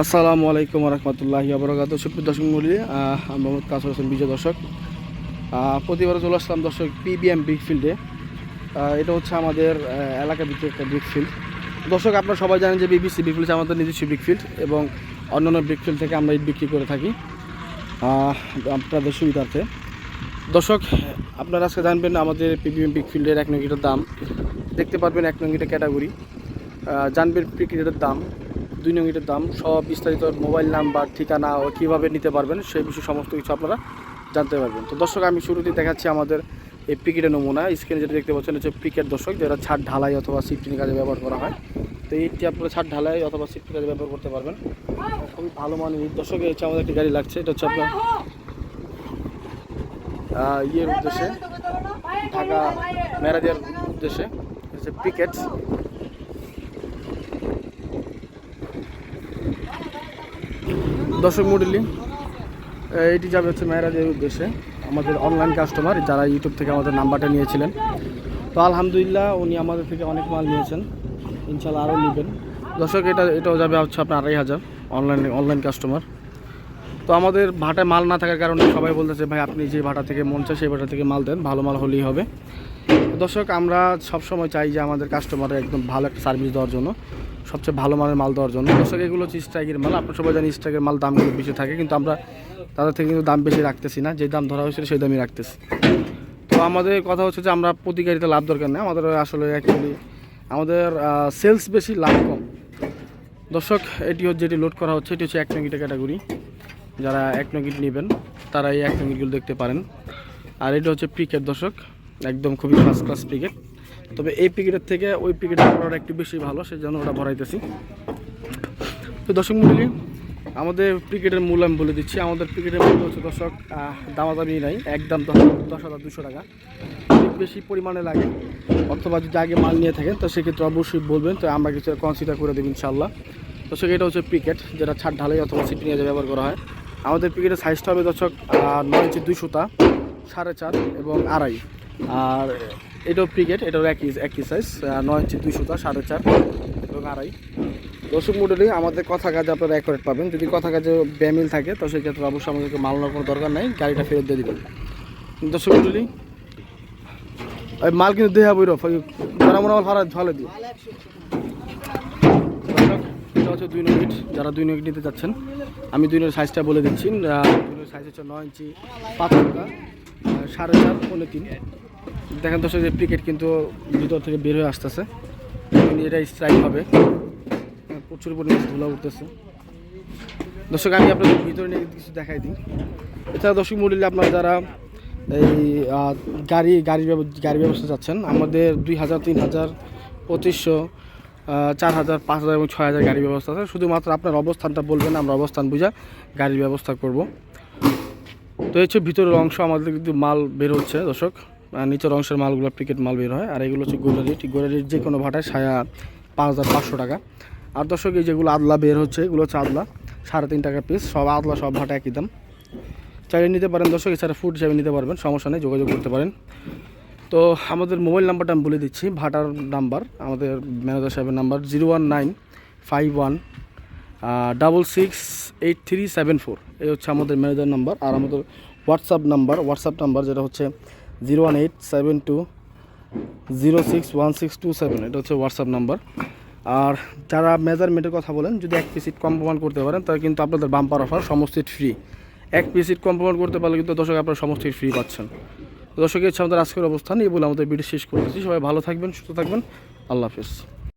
আসসালামু আলাইকুম রহমতুল্লাহি আবরকাত সুপ্রিয় দর্শক মূল্যে আমি মোহাম্মদ কাসর হোসেন, বিজয় দর্শক। প্রতিবার চলে আসলাম দর্শক পিবিএম বিগ ফিল্ডে এটা হচ্ছে আমাদের এলাকা ভিত্তিক একটা বিগ ফিল্ড দর্শক, আপনারা সবাই জানেন যে বিবিসি বিগ ফিল্ড আমাদের নিজস্ব বিগ ফিল্ড এবং অন্যান্য বিগ ফিল্ড থেকে আমরা ইট বিক্রি করে থাকি আপনাদের সুবিধার্থে। দর্শক, আপনারা আজকে জানবেন আমাদের পিবিএম বিগ ফিল্ডের এক নঙ্গিটার দাম। দেখতে পারবেন এক নঙ্গিটা ক্যাটাগরি। জানবেন ক্রিকেটের দাম। দুই নঙ্গিটের দাম, সব বিস্তারিত মোবাইল নাম্বার, ঠিকানা ও কীভাবে নিতে পারবেন সেই বিষয়ে সমস্ত কিছু আপনারা জানতে পারবেন। তো দর্শক, আমি শুরুতে দেখাচ্ছি আমাদের এই পিকেটের নমুনা। স্ক্রিনে যেটা দেখতে পাচ্ছেন হচ্ছে পিকেট দর্শক, যেটা ছাদ ঢালাই অথবা সিফটিং কাজে ব্যবহার করা হয়। তো এইটি আপনারা ছাদ ঢালাই অথবা সিফটিং কাজে ব্যবহার করতে পারবেন। খুবই ভালো মানের ইট। দর্শক হচ্ছে আমাদের একটি গাড়ি লাগছে, এটা হচ্ছে আপনার ইয়ের উদ্দেশ্যে, ঢাকা মেরাদিয়ার উদ্দেশ্যে হচ্ছে পিকেট। দর্শক মডেলি এটি যাবে হচ্ছে মেয়েরাজের উদ্দেশ্যে আমাদের অনলাইন কাস্টমার যারা ইউটিউব থেকে আমাদের নাম্বারটা নিয়েছিলেন। তো আলহামদুলিল্লাহ উনি আমাদের থেকে অনেক মাল নিয়েছেন। ইনশাল্লাহ আরও নেবেন। দর্শক, এটা, এটাও যাবে হচ্ছে আপনার আড়াই হাজার অনলাইন অনলাইন কাস্টমার তো আমাদের ভাটায় মাল না থাকার কারণে সবাই বলতেছে, ভাই, আপনি যে ভাটা থেকে মন চায় সেই ভাটা থেকে মাল দেন, ভালো মাল হলেই হবে। দর্শক, আমরা সবসময় চাই যে আমাদের কাস্টমারের একদম ভালো একটা সার্ভিস দেওয়ার জন্য। সবচেয়ে ভালো মানের মাল দেওয়ার জন্য। দর্শক, এগুলো হচ্ছে স্ট্রাইকের মাল। আপনার সবাই জানি স্ট্রাইকের মাল দামগুলো বেশি থাকে, কিন্তু আমরা তাদের থেকে কিন্তু দাম বেশি রাখতেছি না। যে দাম ধরা হয়েছিল সেই দামই রাখতেছি। তো আমাদের কথা হচ্ছে যে আমরা প্রতিকারিতা লাভ দরকার নেই। আমাদের আসলে অ্যাকচুয়ালি আমাদের সেলস বেশি, লাভ কম। দর্শক, এটি হচ্ছে যেটি লোড করা হচ্ছে, এটি হচ্ছে এক নঙ্গিটা ক্যাটাগরি যারা এক নঙ্গিট নেবেন তারা এই এক নঙ্গিটগুলো দেখতে পারেন। আর এটা হচ্ছে ক্রিকেট দর্শক। একদম খুবই ফার্স্ট ক্লাস ক্রিকেট তবে এই পিকেটের থেকে ওই পিকেটের ভরাটা একটু বেশি ভালো সেই জন্য ওটা ভরাইতেছি। তো দর্শক মন্ডলী, আমাদের ক্রিকেটের মূল্য আমি বলে দিচ্ছি। আমাদের ক্রিকেটের মূল্য হচ্ছে, দর্শক দামাদামি নাই, একদম দশ দশ হাজার দুশো টাকা। বেশি পরিমাণে লাগে, অথবা যদি আগে মাল নিয়ে থাকেন, তো সেক্ষেত্রে অবশ্যই বলবেন, তো আমরা কিছু কনসিডার করে দেবো ইনশাল্লাহ তো সেটা হচ্ছে ক্রিকেট যেটা ছাদ ঢালাই অথবা সিটি নিয়ে ব্যবহার করা হয়। আমাদের ক্রিকেটের সাইজটা হবে, দর্শক নয় ইঞ্চি দুই সাড়ে চার এবং আড়াই। আর এটাও ক্রিকেট এটাও একই একই সাইজ নয় ইঞ্চি দুই সুতা সাড়ে চার এবং আড়াই। দর্শক মডেলে আমাদের কথা কাজে আপনারা অ্যাকোরেট পাবেন। যদি কথা কাজে ব্যামিল থাকে, তো সেক্ষেত্রে অবশ্যই আমাদেরকে মাল নেওয়ার কোনো দরকার নাই, গাড়িটা ফেরত দিয়ে দেবেন। দর্শক ওই মাল কিন্তু দেহা বইর যারা মনে আমার ভাড়া ভালো দিই হচ্ছে দুই নগিট যারা দুই নগিট নিতে যাচ্ছেন, আমি দুই নগিট সাইজটা বলে দিচ্ছি। দুই নগিট সাইজ হচ্ছে নয় ইঞ্চি, পাঁচ টাকা সাড়ে চার পনেরো তিন। দেখেন দর্শক যে ক্রিকেট কিন্তু ভিতর থেকে বের হয়ে আসতেছে। এটা স্ট্রাইক হবে। প্রচুর পরিমাণে ধুলা উঠতেছে। দর্শক, আমি আপনাদের ভিতরে নিয়ে কিছু দেখাই দিই। এছাড়া দর্শক মূল্যে আপনার যারা এই গাড়ি, গাড়ির ব্যব- গাড়ি ব্যবস্থা যাচ্ছেন আমাদের দুই হাজার, তিন হাজার, পঁচিশশো চার হাজার, পাঁচ হাজার এবং ছয় হাজার গাড়ি ব্যবস্থা আছে। শুধুমাত্র আপনার অবস্থানটা বলবেন আমরা অবস্থান বুঝা গাড়ির ব্যবস্থা করব। তো এই হচ্ছে ভিতরের অংশ, আমাদের কিন্তু মাল বের হচ্ছে, দর্শক। নিচের অংশের মালগুলো প্যাকেট মাল বের হয়। আর এগুলো হচ্ছে গোলারি ঠিক গোলারির যে কোনো ভাটায় সায়া পাঁচ হাজার পাঁচশো টাকা। আর দর্শক, এই যেগুলো আদলা বের হচ্ছে, এগুলো হচ্ছে আদলা। সাড়ে তিন টাকা পিস সব আদলা, সব ভাটা একই দাম। চাইলে নিতে পারেন দর্শক, এছাড়া ফুড হিসাবে নিতে পারবেন, সমস্যা নেই, যোগাযোগ করতে পারেন। তো আমাদের মোবাইল নাম্বারটা আমি বলে দিচ্ছি, ভাটার নাম্বার, আমাদের ম্যানেজার সাহেবের number, zero one nine five one double six eight three seven four. এই হচ্ছে আমাদের ম্যানেজার নাম্বার, আর আমাদের হোয়াটসঅ্যাপ নাম্বার হোয়াটসঅ্যাপ নাম্বার যেটা হচ্ছে zero one eight seven two zero six one six two seven, এটা হচ্ছে হোয়াটসঅ্যাপ নাম্বার আর যারা মেজারমেন্টের কথা বলেন, যদি এক পিসিট কম প্রমাণ করতে পারেন, তাহলে কিন্তু আপনাদের বাম্পার অফার সমস্ত ফ্রি এক পিসিট কম প্রমাণ করতে পারলে কিন্তু দর্শক আপনারা সমস্ত ফ্রি পাচ্ছেন। দর্শক ইচ্ছা আমাদের আজকের অবস্থান, এই বলে আমাদের ভিডিও শেষ করতেছি। সবাই ভালো থাকবেন, সুস্থ থাকবেন। আল্লাহ হাফিজ।